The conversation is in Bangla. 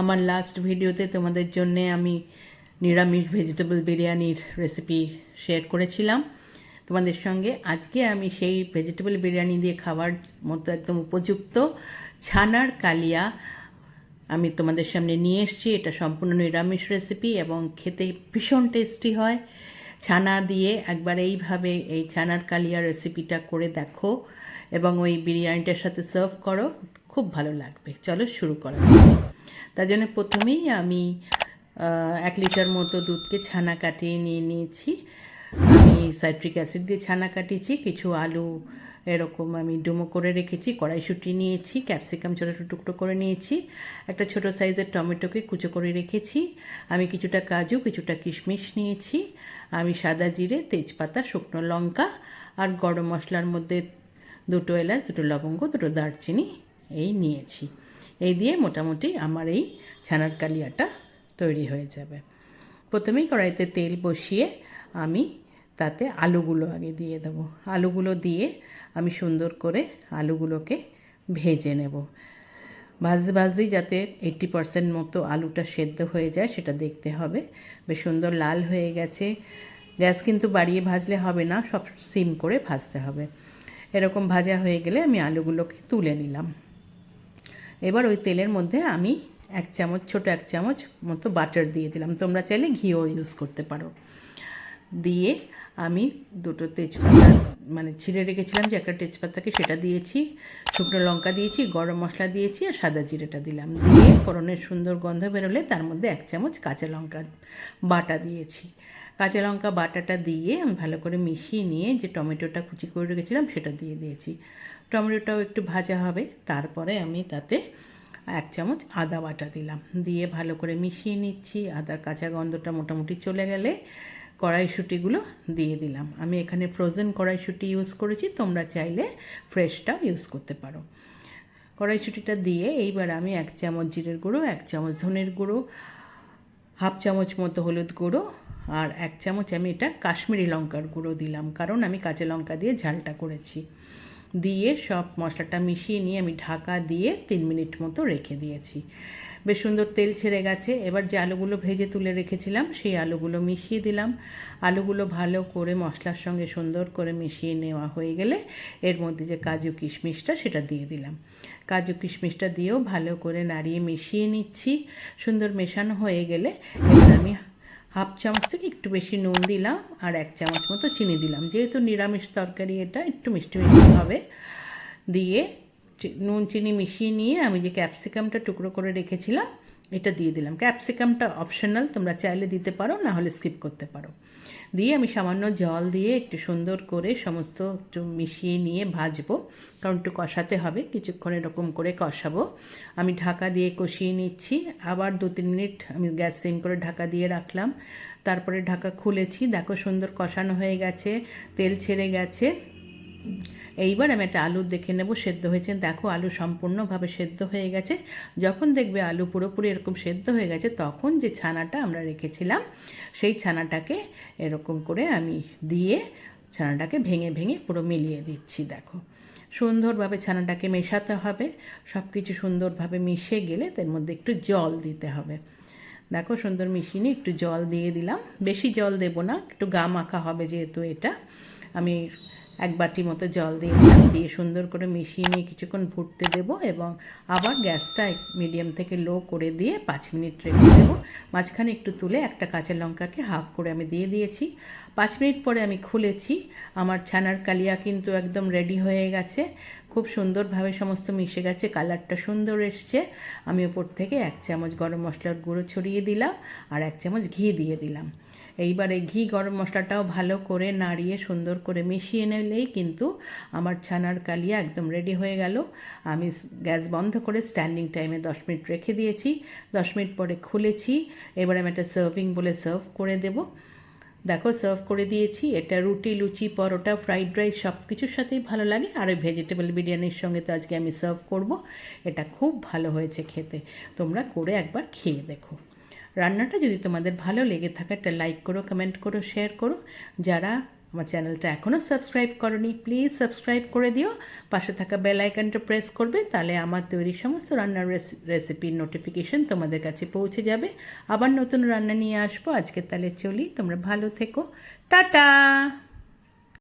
আমার লাস্ট ভিডিওতে তোমাদের জন্যে আমি নিরামিষ ভেজিটেবল বিরিয়ানির রেসিপি শেয়ার করেছিলাম। তোমাদের সঙ্গে আজকে আমি সেই ভেজিটেবল বিরিয়ানি দিয়ে খাওয়ার মতো একদম উপযুক্ত ছানার কালিয়া আমি তোমাদের সামনে নিয়ে এসেছি। এটা সম্পূর্ণ নিরামিষ রেসিপি এবং খেতে ভীষণ টেস্টি হয়। ছানা দিয়ে একবার এইভাবে এই ছানার কালিয়া রেসিপিটা করে দেখো এবং ওই বিরিয়ানিটার সাথে সার্ভ করো। খুব ভালো লাগবে। চলো শুরু করা যাক। তার জন্য প্রথমেই আমি এক লিটার মতো দুধকে ছানা কাটিয়ে নিয়ে নিয়েছি। আমি সাইট্রিক অ্যাসিড দিয়ে ছানা কাটিয়েছি, কিছু আলু এরকম আমি ডুমো করে রেখেছি, কড়াইশুঁটি নিয়েছি, ক্যাপসিকাম ছোটো ছোটো টুকরো করে নিয়েছি, একটা ছোট সাইজের টমেটোকে কুচো করে রেখেছি। আমি কিছুটা কাজু, কিছুটা কিশমিশ নিয়েছি, আমি সাদা জিরে, তেজপাতা, শুকনো লঙ্কা আর গরম মশলার মধ্যে দুটো এলাচ, দুটো লবঙ্গ, দুটো দারচিনি এই নিয়েছি। এই দিয়ে মোটামুটি আমার এই ছানার কালিয়াটা তৈরি হয়ে যাবে। প্রথমেই কড়াইতে তেল বসিয়ে আমি তাতে আলুগুলো আগে দিয়ে দেবো। আলুগুলো দিয়ে আমি সুন্দর করে আলুগুলোকে ভেজে নেব। ভাজতে ভাজতেই যাতে এইট্টি পারসেন্ট মতো আলুটা সেদ্ধ হয়ে যায় সেটা দেখতে হবে। বেশ সুন্দর লাল হয়ে গেছে। গ্যাস কিন্তু বাড়িয়ে ভাজলে হবে না, সব সিম করে ভাজতে হবে। এরকম ভাজা হয়ে গেলে আমি আলুগুলোকে তুলে নিলাম। এবার ওই তেলের মধ্যে আমি এক চামচ, ছোট এক চামচ মতো বাটার দিয়ে দিলাম। তোমরা চাইলে ঘিও ইউজ করতে পারো। দিয়ে আমি দুটো তেজপাতা মানে ছিঁড়ে রেখেছিলাম যে একটা তেজপাতাকে, সেটা দিয়েছি, শুকনো লঙ্কা দিয়েছি, গরম মশলা দিয়েছি আর সাদা জিরেটা দিলাম। দিয়ে ফোড়নের সুন্দর গন্ধ বেরোলে তার মধ্যে এক চামচ কাঁচা লঙ্কা বাটা দিয়েছি। কাঁচা লঙ্কা বাটাটা দিয়ে আমি ভালো করে মিশিয়ে নিয়ে যে টমেটোটা কুচি করে রেখেছিলাম, সেটা দিয়ে দিয়েছি। টমেটোটাও একটু ভাজা হবে। তারপরে আমি তাতে এক চামচ আদা বাটা দিলাম। দিয়ে ভালো করে মিশিয়ে নিচ্ছি। আদার কাঁচা গন্ধটা মোটামুটি চলে গেলে কড়াইশুঁটিগুলো দিয়ে দিলাম। আমি এখানে ফ্রোজেন কড়াইশুঁটি ইউজ করেছি। তোমরা চাইলে ফ্রেশটাও ইউজ করতে পারো। কড়াইশুঁটিটা দিয়ে এইবার আমি এক চামচ জিরের গুঁড়ো, এক চামচ ধনের গুঁড়ো, হাফ চামচ মতো হলুদ গুঁড়ো আর এক চামচ আমি এটা কাশ্মীরি লঙ্কার গুঁড়ো দিলাম। কারণ আমি কাঁচা লঙ্কা দিয়ে ঝালটা করেছি। দিয়ে সব মশলাটা মিশিয়ে নিয়ে আমি ঢাকা দিয়ে তিন মিনিট মতো রেখে দিয়েছি। বেশ সুন্দর তেল ছেড়ে গেছে। এবার যে আলুগুলো ভেজে তুলে রেখেছিলাম, সেই আলুগুলো মিশিয়ে দিলাম। আলুগুলো ভালো করে মশলার সঙ্গে সুন্দর করে মিশিয়ে নেওয়া হয়ে গেলে এর মধ্যে যে কাজু কিশমিশটা, সেটা দিয়ে দিলাম। কাজু কিশমিশটা দিয়েও ভালো করে নাড়িয়ে মিশিয়ে নিচ্ছি। সুন্দর মেশানো হয়ে গেলে আমি হাফ চামচ থেকে একটু বেশি নুন দিলাম আর এক চামচ মতো চিনি দিলাম। যেহেতু নিরামিষ তরকারি এটা, একটু মিষ্টি মিষ্টি হবে। দিয়ে নুন, চিনি মিশিয়ে নিয়ে আমি যে ক্যাপসিকামটা টুকরো করে রেখেছিলাম এটা দিয়ে দিলাম। ক্যাপসিকামটা অপশনাল তোমরা চাইলে দিতে পারো, না হলে স্কিপ করতে পারো। দিয়ে আমি সামান্য জল দিয়ে একটু সুন্দর করে সমস্ত একটু মিশিয়ে নিয়ে ভাজবো, কারণ একটু কষাতে হবে, কিছুক্ষণ এরকম করে কষাবো। আমি ঢাকা দিয়ে কষিয়ে নিচ্ছি, আবার দু তিন মিনিট আমি গ্যাস সিম করে ঢাকা দিয়ে রাখলাম। তারপরে ঢাকা খুলেছি, দেখো সুন্দর কষানো হয়ে গেছে, তেল ছেড়ে গেছে। এইবার আমি একটা আলু দেখে নেব, সেদ্ধ হয়েছে। দেখো, আলু সম্পূর্ণভাবে সেদ্ধ হয়ে গেছে। যখন দেখবে আলু পুরোপুরি এরকম সেদ্ধ হয়ে গেছে, তখন যে ছানাটা আমরা রেখেছিলাম, সেই ছানাটাকে এরকম করে আমি দিয়ে ছানাটাকে ভেঙে ভেঙে পুরো মিলিয়ে দিচ্ছি, দেখো। সুন্দরভাবে ছানাটাকে মেশাতে হবে। সব কিছু সুন্দরভাবে মিশে গেলে তার মধ্যে একটু জল দিতে হবে। দেখো, সুন্দর মিশিয়ে একটু জল দিয়ে দিলাম। বেশি জল দেব না, একটু গা মাখা হবে যেহেতু এটা। আমি এক বাটি মতো জল দিয়ে দিয়ে সুন্দর করে মিশিয়ে নিয়ে কিছুক্ষণ ফুটতে দেবো এবং আবার গ্যাসটা মিডিয়াম থেকে লো করে দিয়ে পাঁচ মিনিট রেখে দেবো। মাঝখানে একটু তুলে একটা কাঁচা লঙ্কাকে হাফ করে আমি দিয়ে দিয়েছি। পাঁচ মিনিট পরে আমি খুলেছি। আমার ছানার কালিয়া কিন্তু একদম রেডি হয়ে গেছে। খুব সুন্দরভাবে সমস্ত মিশে গেছে, কালারটা সুন্দর এসছে। আমি ওপর থেকে এক চামচ গরম মশলার গুঁড়ো ছড়িয়ে দিলাম আর এক চামচ ঘি দিয়ে দিলাম। এইবার এই ঘি গরম মশলাটাও ভালো করে নাড়িয়ে সুন্দর করে মিশিয়ে নিলেই কিন্তু আমার ছানার কালিয়া একদম রেডি হয়ে গেল। আমি গ্যাস বন্ধ করে স্ট্যান্ডিং টাইমে দশ মিনিট রেখে দিয়েছি। দশ মিনিট পরে খুলেছি। এবার আমি একটা সার্ভিং বলে সার্ভ করে দেবো। দেখো সার্ভ করে দিয়েছি। এটা রুটি, লুচি, পরোটা ফ্রাইড রাইস সব কিছুর সাথেই ভালো লাগে। আর ওই ভেজিটেবল বিরিয়ানির সঙ্গে তো আজকে আমি সার্ভ করব। এটা খুব ভালো হয়েছে খেতে। তোমরা করে একবার খেয়ে দেখো। রান্নাটা যদি তোমাদের ভালো লেগে থাকে, একটা লাইক করো কমেন্ট করো শেয়ার করো। যারা আমার চ্যানেলটা এখনও সাবস্ক্রাইব করনি প্লিজ সাবস্ক্রাইব করে দিও। পাশে থাকা বেল আইকনটা প্রেস করবে, তাহলে আমার তৈরি সমস্ত রান্নার রেসিপির নোটিফিকেশন তোমাদের কাছে পৌঁছে যাবে। আবার নতুন রান্না নিয়ে আসব। আজকে তাহলে চলি, তোমরা ভালো থেকো। টাটা!